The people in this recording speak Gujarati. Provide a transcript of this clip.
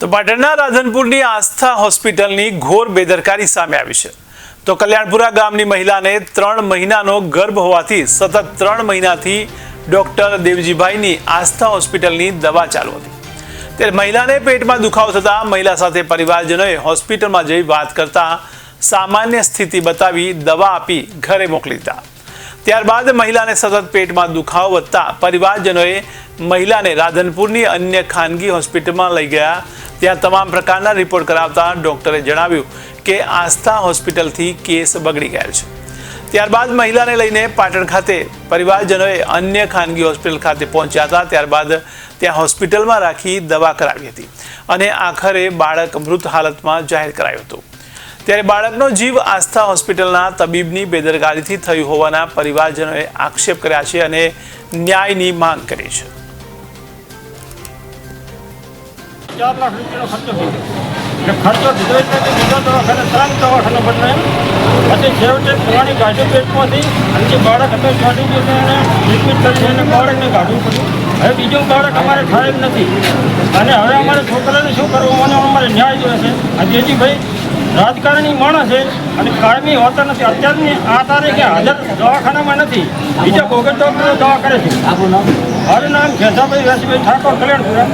તો પાટણના રાધનપુરની આસ્થા હોસ્પિટલની ઘોર બેદરકારી સામે આવી છે. તો કલ્યાણપુરા ગામની મહિલાને ત્રણ મહિનાનો ગર્ભ હોવાથી સતત ત્રણ મહિનાથી ડોક્ટર દેવજીભાઈની આસ્થા હોસ્પિટલની દવા ચાલુ હતી. ત્યારે મહિલાને પેટમાં દુખાવો થતાં મહિલા સાથે પરિવારજનોએ હોસ્પિટલમાં જઈ વાત કરતા સામાન્ય સ્થિતિ બતાવી દવા આપી ઘરે મોકલી દીધા. ત્યારબાદ મહિલાને સતત પેટમાં દુખાવો વધતા પરિવારજનોએ મહિલાને રાધનપુરની અન્ય ખાનગી હોસ્પિટલમાં લઈ ગયા ત્યાં તમામ પ્રકારના રિપોર્ટ કરાવતા ડોક્ટરે જણાવ્યું કે આસ્થા હોસ્પિટલથી કેસ બગડી ગયેલ છે. ત્યારબાદ મહિલાને લઈને પાટણ ખાતે પરિવારજનોએ અન્ય ખાનગી હોસ્પિટલ ખાતે પહોંચ્યા હતા. ત્યારબાદ ત્યાં હોસ્પિટલમાં રાખી દવા કરાવી હતી અને આખરે બાળક મૃત હાલતમાં જાહેર કરાયું હતું. ત્યારે બાળકનો જીવ આસ્થા હોસ્પિટલના તબીબની બેદરકારીથી થયું હોવાના પરિવારજનોએ આક્ષેપ કર્યા છે અને ન્યાયની માંગ કરી છે. ચાર લાખ રૂપિયાનો ખર્ચો થઈ ગયો. એટલે ખર્ચો દીધો એટલે બીજા દવાખાને ત્રણ દવાખાના બદલે પછી છેવટે પુરાણી ગાડી પેટમાંથી, અને જે બાળક હતો ગાડી જે એને ટ્રીટમેન્ટ કરીને એને બાળકને કાઢવું પડ્યું. હવે બીજું બાળક અમારે થાય નથી. અને હવે અમારે છોકરાને શું કરવું? અને અમારે ન્યાય જોઈએ છે. આ જેજીભાઈ રાજકારણી માણસ છે અને કાયમી હોતા નથી. અત્યારની આ તારીખે હાજર દવાખાનામાં નથી. બીજા બોગસ ડૉક્ટરો દવા કરે છે. મારું નામ ખેસાભાઈ વ્યાસીભાઈ ઠાકોર કલ્યાણપુરા.